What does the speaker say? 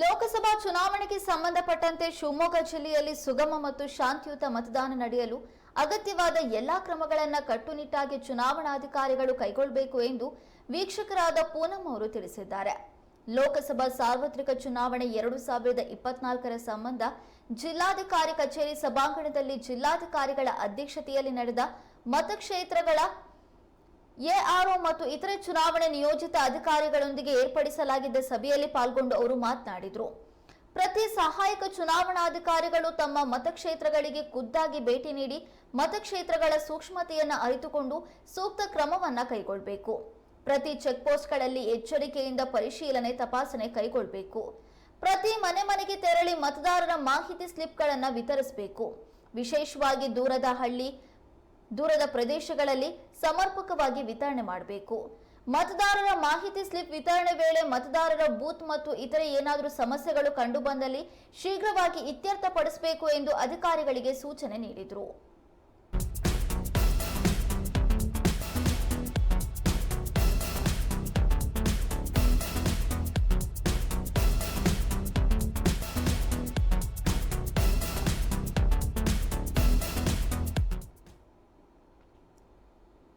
ಲೋಕಸಭಾ ಚುನಾವಣೆಗೆ ಸಂಬಂಧಪಟ್ಟಂತೆ ಶಿವಮೊಗ್ಗ ಜಿಲ್ಲೆಯಲ್ಲಿ ಸುಗಮ ಮತ್ತು ಶಾಂತಿಯುತ ಮತದಾನ ನಡೆಯಲು ಅಗತ್ಯವಾದ ಎಲ್ಲಾ ಕ್ರಮಗಳನ್ನು ಕಟ್ಟುನಿಟ್ಟಾಗಿ ಚುನಾವಣಾಧಿಕಾರಿಗಳು ಕೈಗೊಳ್ಳಬೇಕು ಎಂದು ವೀಕ್ಷಕರಾದ ಪೂನಂ ಅವರು ತಿಳಿಸಿದ್ದಾರೆ. ಲೋಕಸಭಾ ಸಾರ್ವತ್ರಿಕ ಚುನಾವಣೆ ಎರಡು ಸಾವಿರದ ಇಪ್ಪತ್ನಾಲ್ಕರ ಸಂಬಂಧ ಜಿಲ್ಲಾಧಿಕಾರಿ ಕಚೇರಿ ಸಭಾಂಗಣದಲ್ಲಿ ಜಿಲ್ಲಾಧಿಕಾರಿಗಳ ಅಧ್ಯಕ್ಷತೆಯಲ್ಲಿ ನಡೆದ ಮತಕ್ಷೇತ್ರಗಳ ಎಆರ್ಒ ಮತ್ತು ಇತರೆ ಚುನಾವಣೆ ನಿಯೋಜಿತ ಅಧಿಕಾರಿಗಳೊಂದಿಗೆ ಏರ್ಪಡಿಸಲಾಗಿದ್ದ ಸಭೆಯಲ್ಲಿ ಪಾಲ್ಗೊಂಡು ಅವರು ಮಾತನಾಡಿದರು. ಪ್ರತಿ ಸಹಾಯಕ ಚುನಾವಣಾಧಿಕಾರಿಗಳು ತಮ್ಮ ಮತಕ್ಷೇತ್ರಗಳಿಗೆ ಖುದ್ದಾಗಿ ಭೇಟಿ ನೀಡಿ ಮತಕ್ಷೇತ್ರಗಳ ಸೂಕ್ಷ್ಮತೆಯನ್ನು ಅರಿತುಕೊಂಡು ಸೂಕ್ತ ಕ್ರಮವನ್ನು ಕೈಗೊಳ್ಳಬೇಕು ಪ್ರತಿ ಚೆಕ್ಪೋಸ್ಟ್ಗಳಲ್ಲಿ ಎಚ್ಚರಿಕೆಯಿಂದ ಪರಿಶೀಲನೆ ತಪಾಸಣೆ ಕೈಗೊಳ್ಳಬೇಕು ಪ್ರತಿ ಮನೆ ಮನೆಗೆ ತೆರಳಿ ಮತದಾರರ ಮಾಹಿತಿ ಸ್ಲಿಪ್ಗಳನ್ನು ವಿತರಿಸಬೇಕು. ವಿಶೇಷವಾಗಿ ದೂರದ ಹಳ್ಳಿ ದೂರದ ಪ್ರದೇಶಗಳಲ್ಲಿ ಸಮರ್ಪಕವಾಗಿ ವಿತರಣೆ ಮಾಡಬೇಕು. ಮತದಾರರ ಮಾಹಿತಿ ಸ್ಲಿಪ್ ವಿತರಣೆ ವೇಳೆ ಮತದಾರರ ಬೂತ್ ಮತ್ತು ಇತರೆ ಏನಾದರೂ ಸಮಸ್ಯೆಗಳು ಕಂಡುಬಂದಲ್ಲಿ ಶೀಘ್ರವಾಗಿ ಇತ್ಯರ್ಥಪಡಿಸಬೇಕು ಎಂದು ಅಧಿಕಾರಿಗಳಿಗೆ ಸೂಚನೆ ನೀಡಿದರು.